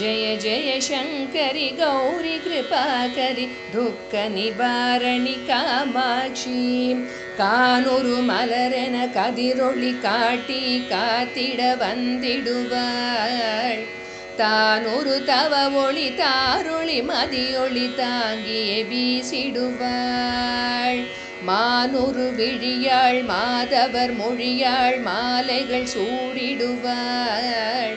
ஜய ஜய சங்கரி கௌரி கிருபாகரி துக்க நிவாரணி காமாட்சி கானூரு மலரென கதிரொளி காட்டி காத்திட வந்திடுவாள் தானொரு தவ ஒளி தாரொளி மதியொளி தாங்கியே வீசிடுவாள்। மானொரு விழியாள் மாதவர் மொழியாள் மாலைகள் சூடிடுவாள்।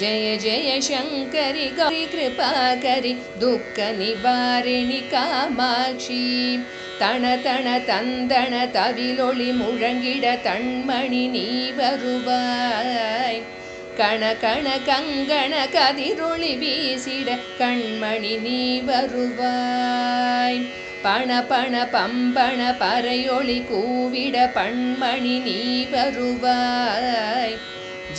ஜய ஜய சங்கரி கௌரி கிருபாகரி துக்க நிவாரிணி காமாட்சி தண தன தந்தன தவிலொளி முழங்கிட தண்மணி நீ வருவாய் கண கண கங்கண கதிரொளி வீசிட கண்மணி நீ வருவாய் பண பண பம்பண பறையொளி கூவிட பண்மணி நீ வருவாய்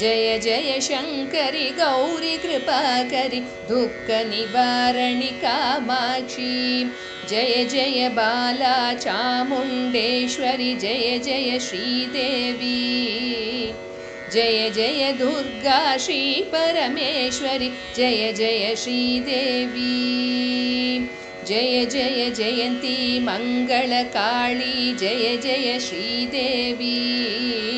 जय जय शङ्करि गौरि कृपाकरि दुःखनिवारणि दुःखनिवारणिकामाची जय जय बाला चामुण्डेश्वरि जय जय श्रीदेवी। जय जय दुर्गा श्रीपरमेश्वरि जय जय श्रीदेवी। जय जय जयन्ती मङ्गलकाळी जय जय श्रीदेवी।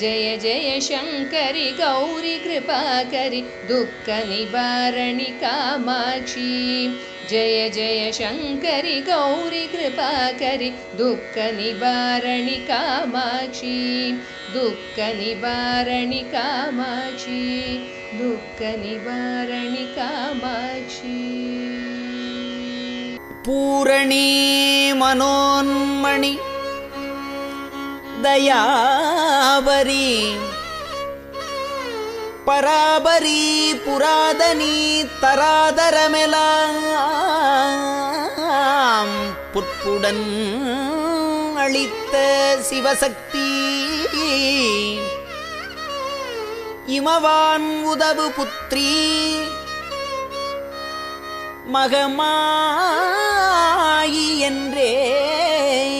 जय जय शङ्करि गौरि कृपाकरि दुःखनिवारणि निबारणी जय जय शङ्करि गौरि कृपाकरि दुःखनिवारणि निबारणी दुःखनिवारणि दुख दुःखनिवारणि कामा दुःख मनोन्मणि தயாபரி பராபரி புராதனி தராதரமெலாம் புட்புடன் அளித்த சிவசக்தி. இமவான் உதவு புத்திரி. மகமாயி என்றே.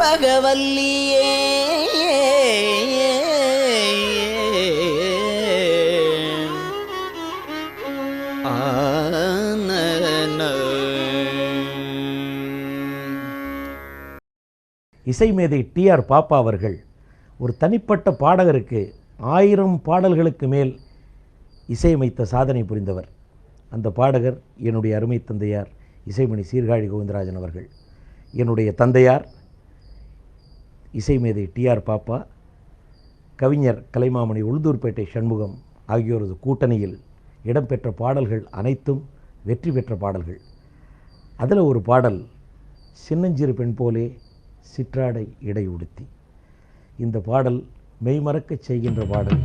பகவல்லியே. இசைமேதை இசைமேதை டிஆர் பாப்பா அவர்கள் ஒரு தனிப்பட்ட பாடகருக்கு ஆயிரம் பாடல்களுக்கு மேல் இசையமைத்த சாதனை புரிந்தவர். அந்த பாடகர் என்னுடைய அருமை தந்தையார் இசைமணி சீர்காழி கோவிந்தராஜன் அவர்கள். என்னுடைய தந்தையார் இசைமேதை டிஆர் பாப்பா கவிஞர் கலைமாமணி உளுந்தூர்பேட்டை சண்முகம் ஆகியோரது கூட்டணியில் இடம்பெற்ற பாடல்கள் அனைத்தும் வெற்றி பெற்ற பாடல்கள். அதில் ஒரு பாடல் சின்னஞ்சிறு பெண் போலே சிற்றாடை இடை உடுத்தி. இந்த பாடல் மெய்மறக்கச் செய்கின்ற பாடல்.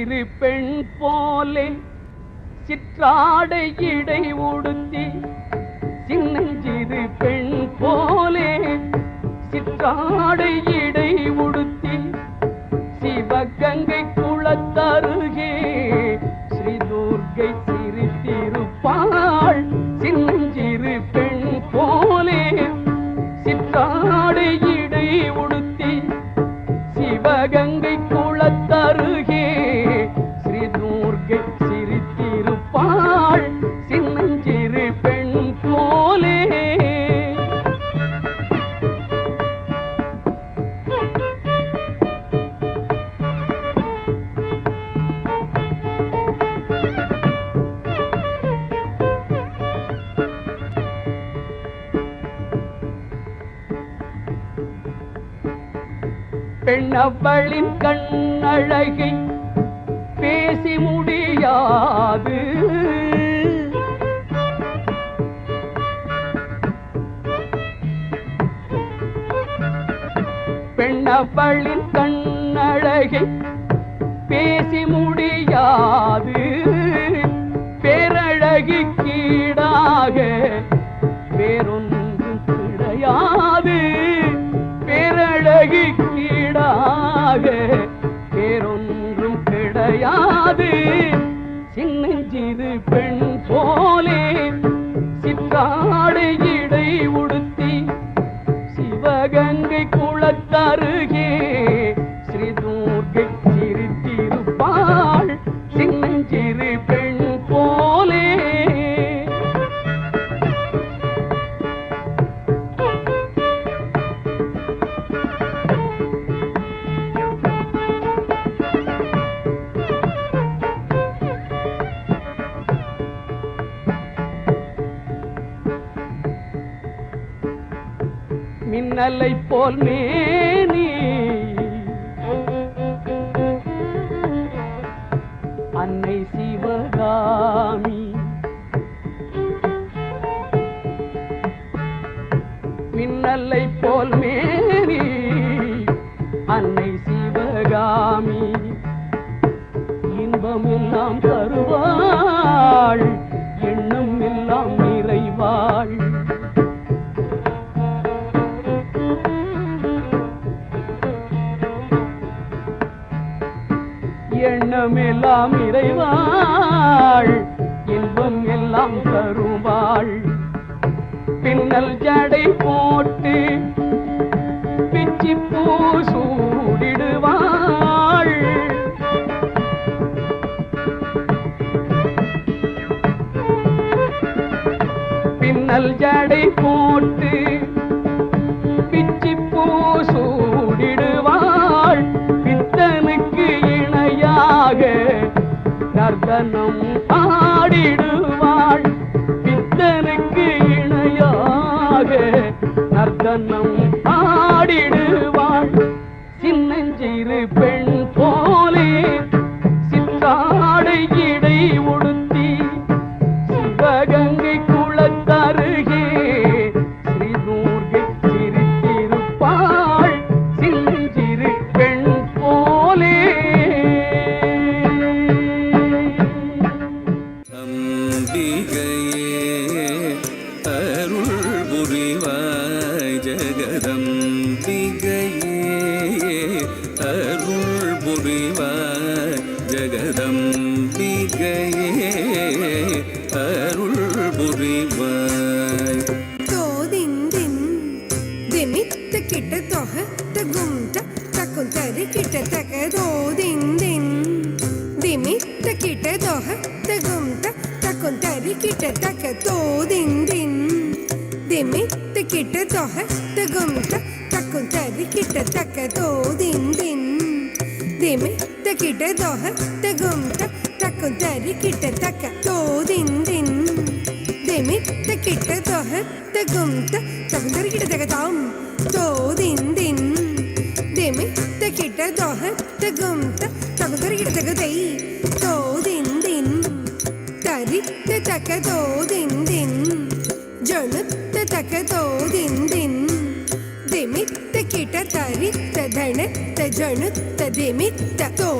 சிறு பெண் போலே சிற்றாடை இடை உடுத்தி சின்னஞ்சிறு பெண் போலே சிற்றாடை இடை உடுத்தி சிவகங்கை குளத்த பெண்ணவளின் கண்ணழகை பேசி முடியாது. பெண்ணவளின் கண்ணழகை பேசி முடியாது. பேரழகி கீடாக Yeah. மின்னலை போல் மே இன்பம் எல்லாம் இறைவாள் இன்பம் எல்லாம் தருவாள். பின்னல் ஜடை போட்டு பிச்சி பூ சூடிடுவாள். பின்னல் ஜடை போட்டு இணையாக நர்தனம் ஆடிடுவாள் பித்தனுக்கு இணையாக நர்த்தனம் ஆடிடு புரிவாய் ஜெகதம்பிகையே அருள் புரிவாய் ஜெகதம்பிகையே அருள் புரிவாய். தோதிந்தின் திமித்த கிட்ட தொக தகுந்த தக்கும் தரு கிட்ட தக தோதிந்தின் திமித்த கிட்ட தொக தகுந்த தக்கும் தரு கிட்ட தக தோதி கிட்ட தொக தகுந்த தக்கும் தரு கிட்ட தக தோதிந்தின் திமித்த கிட்ட தொக தகுந்த தக்கும் தரு கிட்ட தக்க தோதிந்தின் திமித்த கிட்ட தொக திமித்த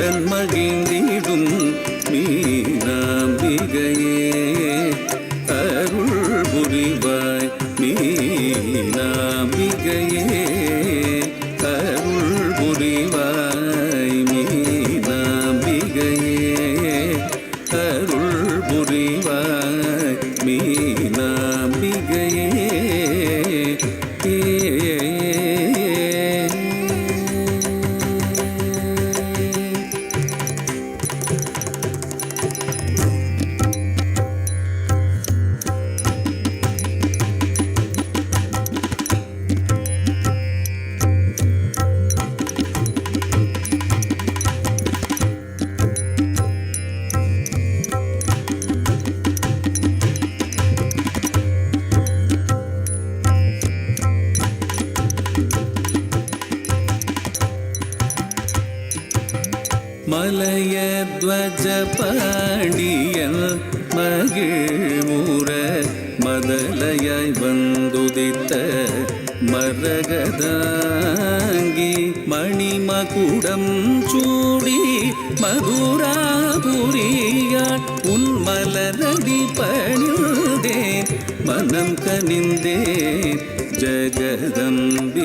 மகிழ்ந்திடும். மீனாம்பிகையே. மலையத்வஜ பாண்டியல் மகிழ்முற மதலையாய் வந்துதித்த மரகதாங்கி மணிமகுடம் சூடி மதுராபுரியாள் உன் மலரடி பணிந்தேன் மனம் கனிந்தே ஜகதம்பிகையே.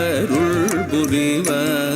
அருள் புரிவாய்